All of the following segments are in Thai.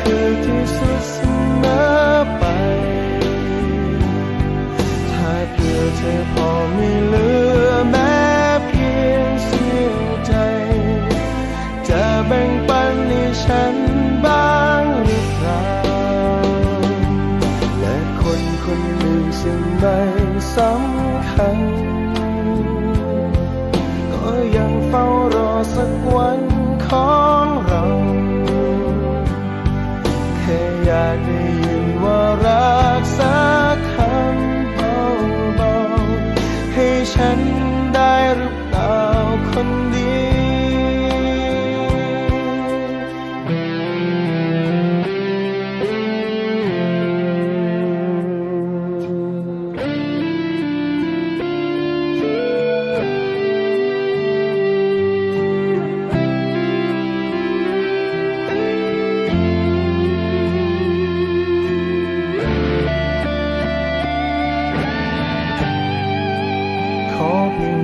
คือที่สุดเสมอไป ถ้าเพื่อเธอพอมีเหลือแม้เพียงเสียวใจ จะแบ่งปันให้ฉันบ้างหรือเปล่า และคนคนหนึ่งซึ่งไม่สำคัญ ก็ยังเฝ้ารอสักวัน อ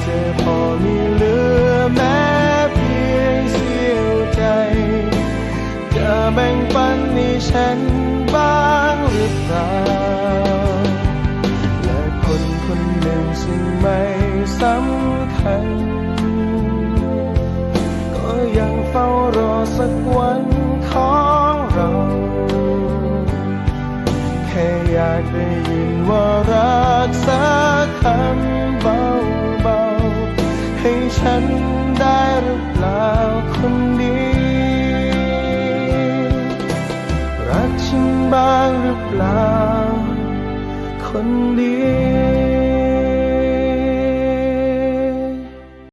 เธอพอมีเหลือแม้เพียงเสี้ยวใจจะแบ่งปันให้ฉันบ้างหรือเปล่าและคนคนหนึ่งซึ่งไม่สำคัญ ก็ยังเฝ้ารอสักวันของเรา แค่อยากได้ยิน เปล่า คนเดียว